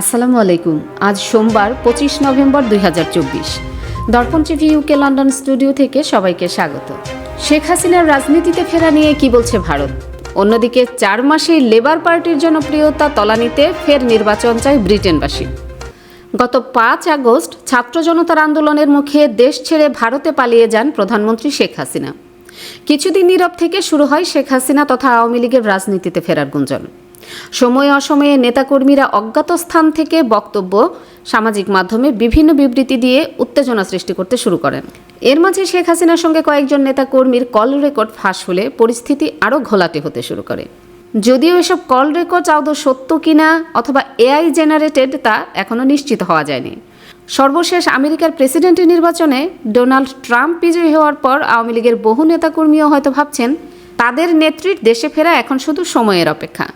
আসসালামু আলাইকুম। আজ সোমবার, পঁচিশ নভেম্বর দুই হাজার চব্বিশ। দর্পণ টিভি ইউকে লন্ডন স্টুডিও থেকে সবাইকে স্বাগত। শেখ হাসিনার রাজনীতিতে ফেরা নিয়ে কি বলছে ভারত? অন্যদিকে, চার মাসেই লেবার পার্টির জনপ্রিয়তা তলানিতে ফের নির্বাচন চায় ব্রিটেনবাসী। গত পাঁচ আগস্ট, ছাত্র জনতার আন্দোলনের মুখে দেশ ছেড়ে ভারতে পালিয়ে যান প্রধানমন্ত্রী শেখ হাসিনা। কিছুদিন নীরব থেকে শুরু হয় শেখ হাসিনা তথা আওয়ামী লীগের রাজনীতিতে ফেরার গুঞ্জন। সময়ে অসময়ে নেতাকর্মীরা অজ্ঞাত স্থান থেকে বক্তব্য সামাজিক মাধ্যমে বিভিন্ন বিবৃতি দিয়ে উত্তেজনা সৃষ্টি করতে শুরু করেন। এর মাঝে শেখ হাসিনার সঙ্গে কয়েকজন নেতাকর্মীর কল রেকর্ড ফাঁস হলে পরিস্থিতি আরও ঘোলাটে হতে শুরু করে। যদিও এসব কল রেকর্ড আদৌ সত্য কিনা অথবা এআই জেনারেটেড তা এখনও নিশ্চিত হওয়া যায়নি। সর্বশেষ আমেরিকার প্রেসিডেন্টের নির্বাচনে ডোনাল্ড ট্রাম্প বিজয়ী হওয়ার পর আওয়ামী লীগের বহু নেতাকর্মীও হয়তো ভাবছেন, তাদের নেত্রীর দেশে ফেরা এখন শুধু সময়ের অপেক্ষা।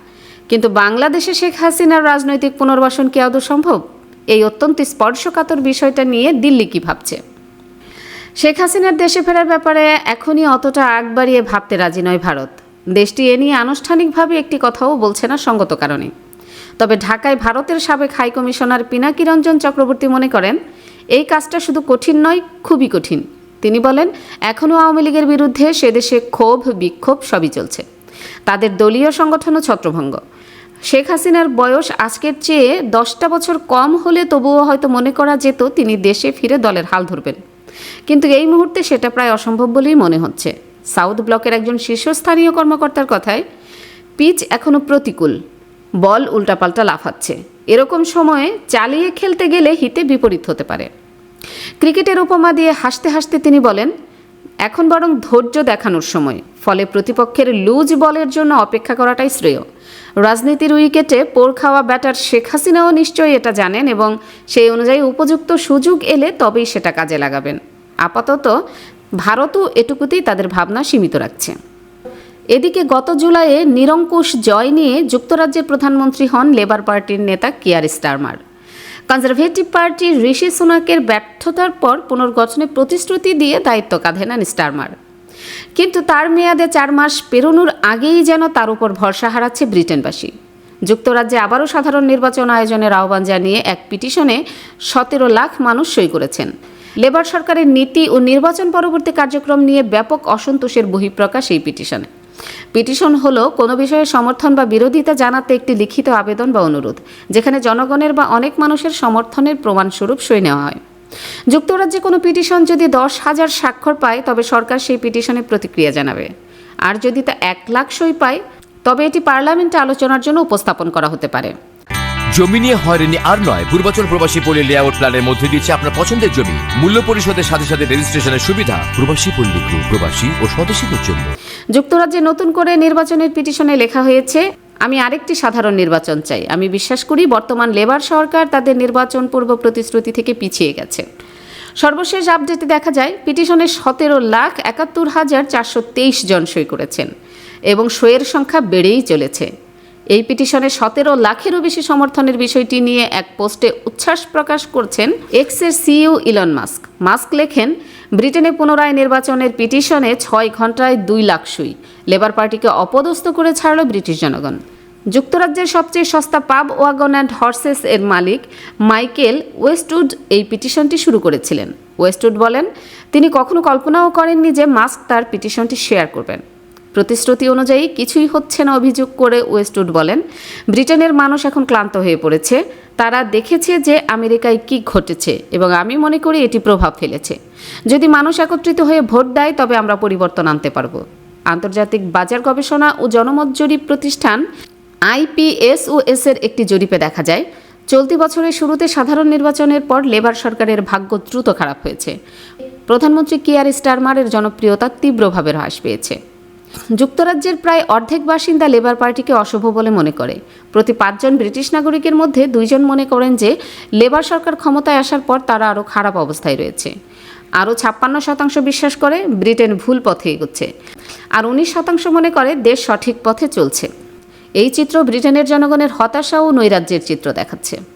কিন্তু বাংলাদেশে শেখ হাসিনার রাজনৈতিক পুনর্বাসন কি আদৌ সম্ভব? এই অত্যন্ত স্পর্শকাতর বিষয়টা নিয়ে দিল্লি কি ভাবছে? শেখ হাসিনার দেশে ফেরার ব্যাপারে এখনই অতটা আগ বাড়িয়ে ভাবতে রাজি নয় ভারত। দেশটি এ নিয়ে আনুষ্ঠানিকভাবে একটি কথাও বলছে না সঙ্গত কারণে। তবে ঢাকায় ভারতের সাবেক হাই কমিশনার পিনাকি রঞ্জন চক্রবর্তী মনে করেন, এই কাজটা শুধু কঠিন নয়, খুবই কঠিন। তিনি বলেন এখনও আওয়ামী লীগের বিরুদ্ধে সে দেশে ক্ষোভ, বিক্ষোভ সবই চলছে। তাদের দলীয় সংগঠনও ছত্রভঙ্গ। শেখ হাসিনার বয়স আজকের চেয়ে দশটা বছর কম হলে তবুও হয়তো মনে করা যেত তিনি দেশে ফিরে দলের হাল ধরবেন। কিন্তু এই মুহূর্তে সেটা প্রায় অসম্ভব বলেই মনে হচ্ছে। সাউথ ব্লকের একজন শীর্ষস্থানীয় কর্মকর্তার কথায়, পিচ এখনও প্রতিকূল, বল উল্টাপাল্টা লাফাচ্ছে। এরকম সময়ে চালিয়ে খেলতে গেলে হিতে বিপরীত হতে পারে। ক্রিকেটের উপমা দিয়ে হাসতে হাসতে তিনি বলেন এখন বরং ধৈর্য দেখানোর সময়, ফলে প্রতিপক্ষের লুজ বলের জন্য অপেক্ষা করাটাই শ্রেয়। রাজনীতির উইকেটে পোর খাওয়া ব্যাটার শেখ হাসিনাও নিশ্চয়ই এটা জানেন এবং সেই অনুযায়ী উপযুক্ত সুযোগ এলে তবেই সেটা কাজে লাগাবেন। আপাতত ভারতও এটুকুতেই তাদের ভাবনা সীমিত রাখছে। এদিকে গত জুলাইয়ে নিরঙ্কুশ জয় নিয়ে যুক্তরাজ্যের প্রধানমন্ত্রী হন লেবার পার্টির নেতা Keir Starmer. Conservative Party Rishi সুনাকের ব্যর্থতার পর পুনর্গঠনের প্রতিশ্রুতি দিয়ে দায়িত্ব কাঁধে নেন স্টারমার। কিন্তু তার মেয়াদে চার মাস পেরোনোর আগেই যেন তার উপর ভরসা হারাচ্ছে ব্রিটেনবাসী। যুক্তরাজ্যে আবারও সাধারণ নির্বাচন আয়োজনের আহ্বান জানিয়ে এক পিটিশনে সতেরো লাখ মানুষ সই করেছেন। লেবার সরকারের নীতি ও নির্বাচন পরবর্তী কার্যক্রম নিয়ে ব্যাপক অসন্তোষের বহিঃপ্রকাশ এই পিটিশনে। পিটিশন হলো, কোনো বিষয়ে সমর্থন বা বিরোধিতা জানাতে একটি লিখিত আবেদন বা অনুরোধ, যেখানে জনগণের বা অনেক মানুষের সমর্থনের প্রমাণস্বরূপ সই নেওয়া হয়। যুক্তরাজ্যে কোনো পিটিশন যদি দশ হাজার স্বাক্ষর পায়, তবে সরকার সেই পিটিশনে প্রতিক্রিয়া জানাবে। আর যদি তা এক লাখ সই পায়, তবে এটি পার্লামেন্টে আলোচনার জন্য উপস্থাপন করা হতে পারে। জমি নিয়ে হয়রানি আর নয়, পূর্বাচল প্রবাসী পল্লী লেআউট প্ল্যানের মধ্যে দিচ্ছে আপনার পছন্দের জমি। মূল্য পরিশোধের সাথে সাথে রেজিস্ট্রেশনের সুবিধা, প্রবাসী পল্লী গ্রুপ প্রবাসী ও স্বদেশীদের জন্য। যুক্তরাজ্যে নতুন করে নির্বাচনের পিটিশনে লেখা হয়েছে, আমি আরেকটি সাধারণ নির্বাচন চাই। আমি বিশ্বাস করি বর্তমান লেবার সরকার তাদের নির্বাচন পূর্ব প্রতিশ্রুতি থেকে পিছিয়ে গেছে। সর্বশেষ আপডেটে দেখা যায়, পিটিশনে সতেরো লাখ একাত্তর হাজার চারশো তেইশ জন সই করেছেন এবং সইয়ের সংখ্যা বেড়েই চলেছে। এই পিটিশনে সতেরো লাখেরও বেশি সমর্থনের বিষয়টি নিয়ে এক পোস্টে উচ্ছ্বাস প্রকাশ করছেন এক্সের সিইও ইলন মাস্ক। মাস্ক লেখেন, ব্রিটেনে পুনরায় নির্বাচনের পিটিশনে ছয় ঘন্টায় দুই লাখ সই। লেবার পার্টিকে অপদস্থ করে ছাড়ল ব্রিটিশ জনগণ। যুক্তরাজ্যের সবচেয়ে সস্তা পাব ওয়াগন অ্যান্ড হর্সেস এর মালিক মাইকেল ওয়েস্টউড এই পিটিশনটি শুরু করেছিলেন। ওয়েস্টউড বলেন, তিনি কখনো কল্পনাও করেননি যে মাস্ক তার পিটিশনটি শেয়ার করবেন। প্রতিশ্রুতি অনুযায়ী কিছুই হচ্ছে না অভিযোগ করে ওয়েস্টউড বলেন। ব্রিটেনের মানুষ এখন ক্লান্ত হয়ে পড়েছে। তারা দেখেছে যে আমেরিকায় কি ঘটেছে এবং আমি মনে করি এটি প্রভাব ফেলেছে। যদি মানুষ একত্রিত হয়ে ভোট দেয়, তবে আমরা পরিবর্তন আনতে পারব। আন্তর্জাতিক বাজার গবেষণা ও জনমত জরিপ প্রতিষ্ঠান আইপিএস ও এস এর একটি জরিপে দেখা যায়, চলতি বছরের শুরুতে সাধারণ নির্বাচনের পর লেবার সরকারের ভাগ্য দ্রুত খারাপ হয়েছে। প্রধানমন্ত্রী কিয়ার স্টারমারের জনপ্রিয়তা তীব্রভাবে হ্রাস পেয়েছে। যুক্তরাজ্যের প্রায় অর্ধেক বাসিন্দা লেবার পার্টিকে অশুভ বলে মনে করে। প্রতি পাঁচজন ব্রিটিশ নাগরিকের মধ্যে দুইজন মনে করেন যে, লেবার সরকার ক্ষমতায় আসার পর তারা আরও খারাপ অবস্থায় রয়েছে। আরও ছাপ্পান্ন শতাংশ বিশ্বাস করে, ব্রিটেন ভুল পথে এগোচ্ছে। আর উনিশ শতাংশ মনে করে, দেশ সঠিক পথে চলছে। এই চিত্র ব্রিটেনের জনগণের হতাশা ও নৈরাজ্যের চিত্র দেখাচ্ছে।